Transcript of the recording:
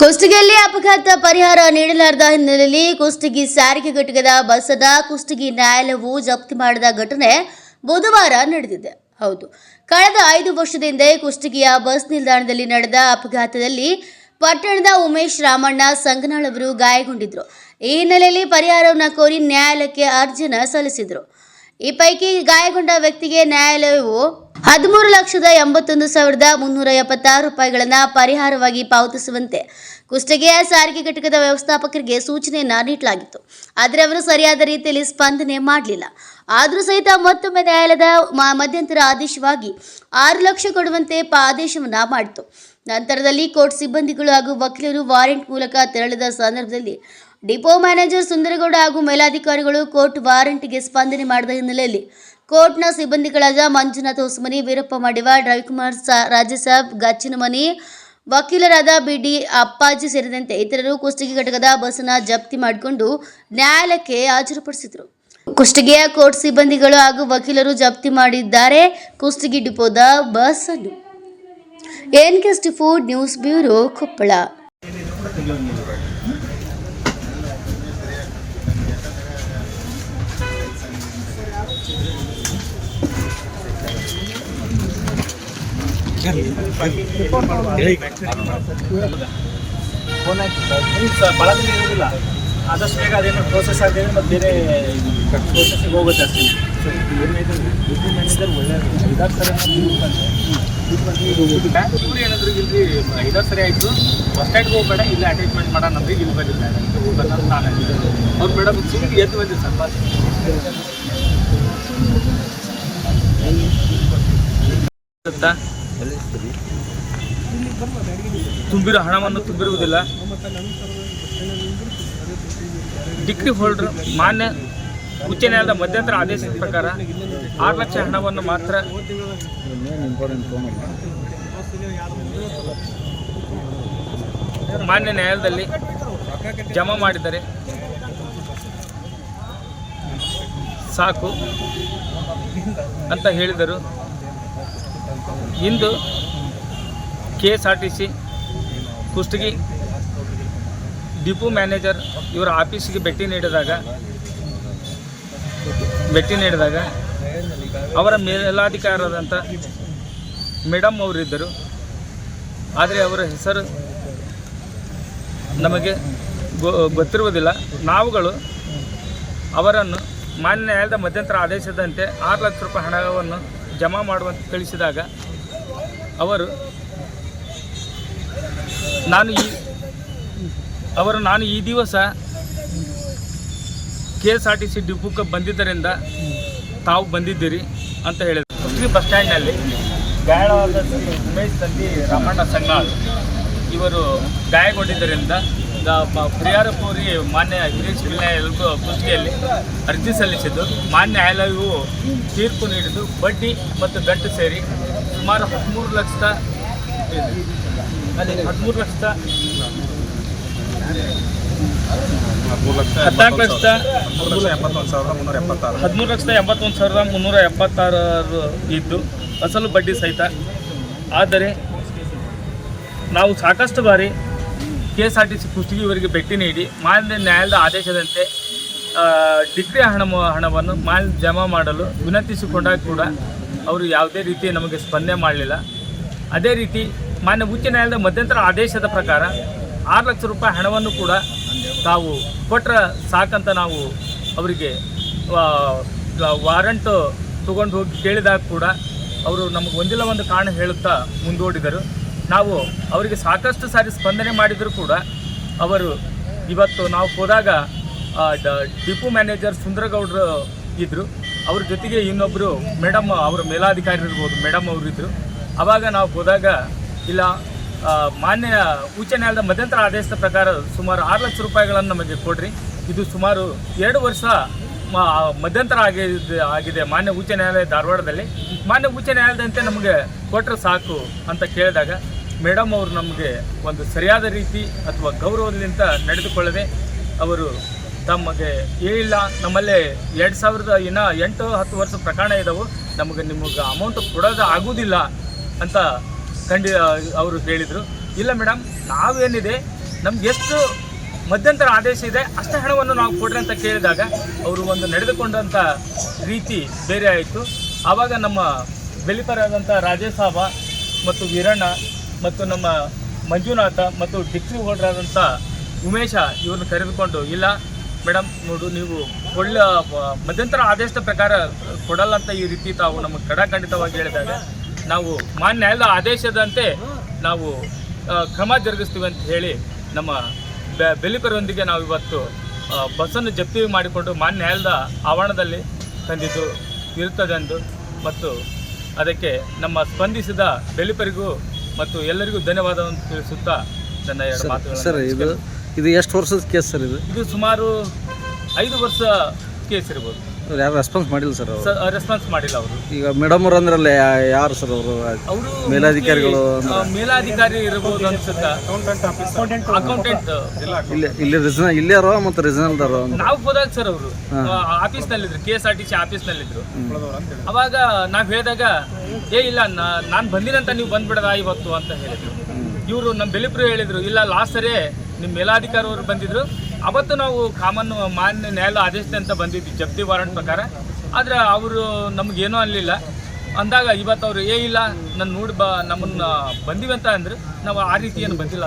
ಕುಷ್ಟಗಿಯಲ್ಲಿ ಅಪಘಾತ ಪರಿಹಾರ ನೀಡಲಾರದ ಹಿನ್ನೆಲೆಯಲ್ಲಿ ಕುಷ್ಟಗಿ ಸಾರಿಗೆ ಘಟಕದ ಬಸ್ಸದ ಕುಷ್ಟಗಿ ನ್ಯಾಯಾಲಯವು ಜಪ್ತಿ ಮಾಡಿದ ಘಟನೆ ಬುಧವಾರ ನಡೆದಿದೆ. ಹೌದು, ಕಳೆದ ಐದು ವರ್ಷದಿಂದ ಕುಷ್ಟಗಿಯ ಬಸ್ ನಿಲ್ದಾಣದಲ್ಲಿ ನಡೆದ ಅಪಘಾತದಲ್ಲಿ ಪಟ್ಟಣದ ಉಮೇಶ್ ರಾಮಣ್ಣ ಸಂಗನಾಳ್ ಅವರು ಗಾಯಗೊಂಡಿದ್ರು. ಈ ಹಿನ್ನೆಲೆಯಲ್ಲಿ ಪರಿಹಾರವನ್ನು ಕೋರಿ ನ್ಯಾಯಾಲಯಕ್ಕೆ ಅರ್ಜಿನ ಸಲ್ಲಿಸಿದ್ರು. ಈ ಪೈಕಿ ಗಾಯಗೊಂಡ ವ್ಯಕ್ತಿಗೆ ನ್ಯಾಯಾಲಯವು ಹದಿಮೂರು ಲಕ್ಷದ ಎಂಬತ್ತೊಂದು ಸಾವಿರದ ಮುನ್ನೂರ ಎಪ್ಪತ್ತಾರು ರೂಪಾಯಿಗಳನ್ನು ಪರಿಹಾರವಾಗಿ ಪಾವತಿಸುವಂತೆ ಕುಷ್ಟಗಿಯ ಸಾರಿಗೆ ಘಟಕದ ವ್ಯವಸ್ಥಾಪಕರಿಗೆ ಸೂಚನೆಯನ್ನು ನೀಡಲಾಗಿತ್ತು. ಆದರೆ ಅವರು ಸರಿಯಾದ ರೀತಿಯಲ್ಲಿ ಸ್ಪಂದನೆ ಮಾಡಲಿಲ್ಲ. ಆದರೂ ಸಹಿತ ಮತ್ತೊಮ್ಮೆ ನ್ಯಾಯಾಲಯದ ಮಧ್ಯಂತರ ಆದೇಶವಾಗಿ ಆರು ಲಕ್ಷ ಕೊಡುವಂತೆ ಆದೇಶವನ್ನ ಮಾಡಿತು. ನಂತರದಲ್ಲಿ ಕೋರ್ಟ್ ಸಿಬ್ಬಂದಿಗಳು ಹಾಗೂ ವಕೀಲರು ವಾರೆಂಟ್ ಮೂಲಕ ತೆರಳಿದ ಸಂದರ್ಭದಲ್ಲಿ ಡಿಪೋ ಮ್ಯಾನೇಜರ್ ಸುಂದರಗೌಡ ಹಾಗೂ ಮೇಲಾಧಿಕಾರಿಗಳು ಕೋರ್ಟ್ ವಾರೆಂಟ್ಗೆ ಸ್ಪಂದನೆ ಮಾಡಿದ ಹಿನ್ನೆಲೆಯಲ್ಲಿ ಕೋರ್ಟ್ನ ಸಿಬ್ಬಂದಿಗಳಾದ ಮಂಜುನಾಥ್ ಉಸ್ಮನಿ, ವೀರಪ್ಪ ಮಾಡಿವ, ರವಿಕುಮಾರ್ ಸಾ ರಾಜಸಾಬ್ ಗಚ್ಚಿನಮನಿ, ವಕೀಲರಾದ ಬಿಡಿ ಅಪ್ಪಾಜಿ ಸೇರಿದಂತೆ ಇತರರು ಕುಷ್ಟಗಿ ಘಟಕದ ಬಸ್ಸನ್ನು ಜಪ್ತಿ ಮಾಡಿಕೊಂಡು ನ್ಯಾಯಾಲಯಕ್ಕೆ ಹಾಜರುಪಡಿಸಿದರು. ಕುಷ್ಟಗಿಯ ಕೋರ್ಟ್ ಸಿಬ್ಬಂದಿಗಳು ಹಾಗೂ ವಕೀಲರು ಜಪ್ತಿ ಮಾಡಿದ್ದಾರೆ. ಕುಷ್ಟಗಿ ಡಿಪೋದ ಬಸ್ ಅನ್ನು K food news bureau Koppal. ಭಾಳ ಇರೋದಿಲ್ಲ ಆದಷ್ಟು ಬೇಗ ಅದೇನೋ ಪ್ರೋಸೆಸ್ ಆಗಿದೆ ಮತ್ತು ಬೇರೆ ಪ್ರೋಸೆಸ್ಸಿಗೆ ಹೋಗುತ್ತೆ ಅಷ್ಟೇ ಐದಾರು ಸರಿ ಇವ್ರು ಏನಾದ್ರು ಇಲ್ರಿ ಐದಾರು ಸರಿ ಆಯಿತು ಬಸ್ ಸ್ಟ್ಯಾಂಡ್ಗೆ ಹೋಗ್ಬೇಡ ಇಲ್ಲಿ ಅಟ್ಯಾಚ್ಮೆಂಟ್ ಮಾಡೋಣ ಅಂದ್ರೆ ಇಲ್ಲಿ ಬಂದಿಲ್ಲ ಬಂದ ನಾನು ಅವ್ರು ಮೇಡಮ್ ಸುಮ್ಮನೆ ಎದ್ದು ಬಂದಿದ್ದು ಸರ್ ಬಸ್ ಗೊತ್ತಾ? ತುಂಬಿರೋ ಹಣವನ್ನು ತುಂಬಿರುವುದಿಲ್ಲ. ಡಿಗ್ರಿ ಹೋಲ್ಡರ್ ಮಾನ್ಯ ಉಚ್ಚ ನ್ಯಾಯಾಲಯದ ಮಧ್ಯಂತರ ಆದೇಶದ ಪ್ರಕಾರ ಆರು ಲಕ್ಷ ಹಣವನ್ನು ಮಾತ್ರ ಮಾನ್ಯ ನ್ಯಾಯಾಲಯದಲ್ಲಿ ಜಮಾ ಮಾಡಿದರೆ ಸಾಕು ಅಂತ ಹೇಳಿದರು. ಇಂದು K S R T C Kushtagi depot manager ಇವರ ಆಫೀಸಿಗೆ ಭೇಟಿ ನೀಡಿದಾಗ ಭೇಟಿ ನೀಡಿದಾಗ ಅವರ ಮೇಲಾಧಿಕಾರದಂಥ ಮೇಡಮ್ ಅವರಿದ್ದರು. ಆದರೆ ಅವರ ಹೆಸರು ನಮಗೆ ಗೊತ್ತಿರುವುದಿಲ್ಲ. ನಾವುಗಳು ಅವರನ್ನು ಮಾನ್ಯ ನ್ಯಾಯಾಲಯದ ಮಧ್ಯಂತರ ಆದೇಶದಂತೆ ಆರು ಲಕ್ಷ ರೂಪಾಯಿ ಹಣವನ್ನು ಜಮಾ ಮಾಡುವಂತೆ ತಿಳಿಸಿದಾಗ ಅವರು, ನಾನು ಈ ಅವರು, ನಾನು ಈ ದಿವಸ K S R T C ಡಿಪೋಕ್ಕೆ ಬಂದಿದ್ದರಿಂದ ತಾವು ಬಂದಿದ್ದೀರಿ ಅಂತ ಹೇಳಿದರು. ಕುಷ್ಟಗಿ ಬಸ್ ಸ್ಟ್ಯಾಂಡ್ನಲ್ಲಿ ಗಾಯಾಳವಾದ ಉಮೇಶ್ ತಂದಿ ರಾಮಣ್ಣ ಸಂಗಾಳ್ ಇವರು ಗಾಯಗೊಂಡಿದ್ದರಿಂದ ದ- ಮಾನ್ಯ ಮಾನ್ಯ ಹಿರೇಶ್ ನ್ಯಾಯಾಲಯಕ್ಕೂ ಕುಸ್ತಿಯಲ್ಲಿ ಅರ್ಜಿ ಸಲ್ಲಿಸಿದ್ದು. ಮಾನ್ಯ ನ್ಯಾಯಾಲಯವು ತೀರ್ಪು ನೀಡಿದ್ದು. ಬಡ್ಡಿ ಮತ್ತು ಗಂಟು ಸೇರಿ ಸುಮಾರು ಹದಿಮೂರು ಲಕ್ಷದ ಹದಿಮೂರು ಲಕ್ಷದ ಹದಿನಾಲ್ಕು ಲಕ್ಷದ ಹದಿಮೂರು ಲಕ್ಷದ ಎಂಬತ್ತೊಂದು ಸಾವಿರದ ಮುನ್ನೂರ ಎಪ್ಪತ್ತಾರು ಇದ್ದು ಅಸಲು ಬಡ್ಡಿ ಸಹಿತ. ಆದರೆ ನಾವು ಸಾಕಷ್ಟು ಬಾರಿ K S R T C ಕುಷ್ಟಗಿಯವರಿಗೆ ಭೇಟಿ ನೀಡಿ ಮಾನ್ಯ ನ್ಯಾಯಾಲಯದ ಆದೇಶದಂತೆ ಡಿಗ್ರಿ ಹಣ ಹಣವನ್ನು ಮಾ ಜಮಾ ಮಾಡಲು ವಿನಂತಿಸಿಕೊಂಡಾಗ ಕೂಡ ಅವರು ಯಾವುದೇ ರೀತಿ ನಮಗೆ ಸ್ಪಂದನೆ ಮಾಡಲಿಲ್ಲ. ಅದೇ ರೀತಿ ಮಾನ್ಯ ಉಚ್ಚ ನ್ಯಾಯಾಲಯದ ಮಧ್ಯಂತರ ಆದೇಶದ ಪ್ರಕಾರ ಆರು ಲಕ್ಷ ರೂಪಾಯಿ ಹಣವನ್ನು ಕೂಡ ತಾವು ಕೊಟ್ಟರೆ ಸಾಕಂತ ನಾವು ಅವರಿಗೆ ವಾರಂಟ್ ತೊಗೊಂಡು ಹೋಗಿ ಕೇಳಿದಾಗ ಕೂಡ ಅವರು ನಮಗೆ ಒಂದಿಲ್ಲ ಒಂದು ಕಾರಣ ಹೇಳುತ್ತಾ ಮುಂದೂಡಿದರು. ನಾವು ಅವರಿಗೆ ಸಾಕಷ್ಟು ಸಾರಿ ಸ್ಪಂದನೆ ಮಾಡಿದರೂ ಕೂಡ ಅವರು ಇವತ್ತು ನಾವು ಹೋದಾಗ ಡಿಪೋ ಮ್ಯಾನೇಜರ್ ಸುಂದರಗೌಡರು ಇದ್ದರು ಅವ್ರ ಜೊತೆಗೆ ಇನ್ನೊಬ್ಬರು ಮೇಡಮ್, ಅವರ ಮೇಲಾಧಿಕಾರಿ ಇರ್ಬೋದು, ಮೇಡಮ್ ಅವರು ಇದ್ದರು ಆವಾಗ ನಾವು ಹೋದಾಗ, ಇಲ್ಲ ಮಾನ್ಯ ಉಚ್ಚ ನ್ಯಾಯಾಲಯದ ಮಧ್ಯಂತರ ಆದೇಶದ ಪ್ರಕಾರ ಸುಮಾರು ಆರು ಲಕ್ಷ ರೂಪಾಯಿಗಳನ್ನು ನಮಗೆ ಕೊಡ್ರಿ. ಇದು ಸುಮಾರು ಎರಡು ವರ್ಷ ಮಧ್ಯಂತರ ಆಗಿದೆ ಆಗಿದೆ ಮಾನ್ಯ ಉಚ್ಚ ನ್ಯಾಯಾಲಯ ಧಾರವಾಡದಲ್ಲಿ. ಮಾನ್ಯ ಉಚ್ಚ ನ್ಯಾಯಾಲಯದಂತೆ ನಮಗೆ ಕೊಟ್ಟರೆ ಸಾಕು ಅಂತ ಕೇಳಿದಾಗ, ಮೇಡಮ್ ಅವರು ನಮಗೆ ಒಂದು ಸರಿಯಾದ ರೀತಿ ಅಥವಾ ಗೌರವದಿಂದ ನಡೆದುಕೊಳ್ಳದೆ ಅವರು ತಮಗೆ ಏನಿಲ್ಲ ನಮ್ಮಲ್ಲಿ ಎರಡು ಸಾವಿರದ ಇನ್ನು ಎಂಟು, ಹತ್ತು ವರ್ಷ ಪ್ರಕರಣ ಇದ್ದಾವೆ ನಮಗೆ ನಿಮಗೆ ಅಮೌಂಟ್ ಕೊಡೋದು ಆಗೋದಿಲ್ಲ ಅಂತ ಖಂಡಿ, ಅವರು ಹೇಳಿದರು. ಇಲ್ಲ ಮೇಡಮ್ ನಾವೇನಿದೆ, ನಮ್ಗೆ ಎಷ್ಟು ಮಧ್ಯಂತರ ಆದೇಶ ಇದೆ, ಅಷ್ಟು ಹಣವನ್ನು ನಾವು ಕೊಡ್ರಿ ಅಂತ ಕೇಳಿದಾಗ ಅವರು ಒಂದು ನಡೆದುಕೊಂಡಂಥ ರೀತಿ ಬೇರೆ ಆಯಿತು. ಆವಾಗ ನಮ್ಮ ಬೆಲಿಪರಾದಂಥ ರಾಜೇಶ್ ಸಾಬ ಮತ್ತು ವೀರಣ್ಣ ಮತ್ತು ನಮ್ಮ ಮಂಜುನಾಥ ಮತ್ತು ಡಿಕ್ಸಿ ಹೋಲ್ಡರಾದಂಥ ಉಮೇಶ ಇವ್ರನ್ನ ಕರೆದುಕೊಂಡು, ಇಲ್ಲ ಮೇಡಮ್ ನೋಡು ನೀವು ಒಳ್ಳ ಮಧ್ಯಂತರ ಆದೇಶದ ಪ್ರಕಾರ ಕೊಡಲ್ಲ ಅಂತ ಈ ರೀತಿ ತಾವು ನಮಗೆ ಕಡಾಖಂಡಿತವಾಗಿ ಹೇಳಿದಾಗ ನಾವು ಮಾನ್ಯ ಎಲ್ಲ ಆದೇಶದಂತೆ ನಾವು ಕ್ರಮ ಜರುಗಿಸ್ತೀವಿ ಅಂತ ಹೇಳಿ ನಮ್ಮ ಬೆಲಿಪರೊಂದಿಗೆ ನಾವು ಇವತ್ತು ಬಸ್ಸನ್ನು ಜಪ್ತಿ ಮಾಡಿಕೊಂಡು ಮಾನ್ಯ ನ್ಯಾಯಾಲಯದ ಆವರಣದಲ್ಲಿ ತಂದಿದ್ದು ಇರುತ್ತದೆಂದು ಮತ್ತು ಅದಕ್ಕೆ ನಮ್ಮ ಸ್ಪಂದಿಸಿದ ಬೆಲಿಪರಿಗೂ ಮತ್ತು ಎಲ್ಲರಿಗೂ ಧನ್ಯವಾದವನ್ನು ತಿಳಿಸುತ್ತಾ ನನ್ನ ಎರಡು ಮಾತುಗಳನ್ನು ಇದು ಎಷ್ಟು ವರ್ಷದ ಕೇಸ್ ಸರ್ ಇದು? ಇದು ಸುಮಾರು ಐದು ವರ್ಷ ಕೇಸ್ ಇರ್ಬೋದು. ಅವ್ರು ಯಾರು ರೆಸ್ಪಾನ್ಸ್ ಮಾಡಿಲ್ಲ ಸರ್ ಅವರು? ರೆಸ್ಪಾನ್ಸ್ ಮಾಡಿಲ್ಲ ಅವರು. ಈಗ ಮೇಡಮ್ ಅವ್ರು ಅಂದ್ರಲ್ಲ ಯಾರು ಸರ್ ಅವರು? ಅವರು ಮೇಲಾಧಿಕಾರಿಗಳು ಮೇಲಾಧಿಕಾರಿ ಇರಬಹುದು ಅನ್ಸುತ್ತೆ? ಅಕೌಂಟೆಂಟ್ ಇಲ್ಲಿ. ಇಲ್ಲಿ ರಿಜನಲ್ ಇಲ್ಲಿಯಾರೋ ಮತ್ತು ರಿಜನಲ್ದಾರೋ ನಾವು ಹೋದಾಗ ಸರ್ ಅವರು. Office ನಲ್ಲಿದ್ರು K S R T C office ನಲ್ಲಿದ್ರು ಅವಾಗ ನಾವು ಹೇಳಿದಾಗ ಏ ಇಲ್ಲ ನಾನು ಬಂದಿನಂತ ನೀವು ಬಂದ್ಬಿಡದ ಇವತ್ತು? ಅಂತ ಹೇಳಿದ್ರು. ಇವರು ನಮ್ಮ ಬೆಲಿಪ್ರು ಹೇಳಿದ್ರು ಇಲ್ಲ ಲಾಸ್ಟ್ ಸರಿ ನಿಮ್ಮ ಮೇಲಾಧಿಕಾರಿ ಅವರು ಬಂದಿದ್ರು. ಅವತ್ತು ನಾವು ಕಾಮನ್ ಮಾನ್ಯ ನ್ಯಾಯಾಲಯ ಆದೇಶ ಅಂತ ಬಂದಿದ್ವಿ, ಜಪ್ತಿ ವಾರಂಟ್ ಪ್ರಕಾರ. ಆದ್ರೆ ಅವರು ನಮಗೇನೂ ಅನ್ಲಿಲ್ಲ. ಅಂದಾಗ ಇವತ್ತು ಅವರು, ಏ ಇಲ್ಲ ನನ್ನ ನೋಡಿ ಬ, ನಮ್ಮನ್ನ ಬಂದಿವಿ ಅಂತ ಅಂದ್ರೆ. ನಾವು ಆ ರೀತಿ ಏನು ಬಂದಿಲ್ಲ.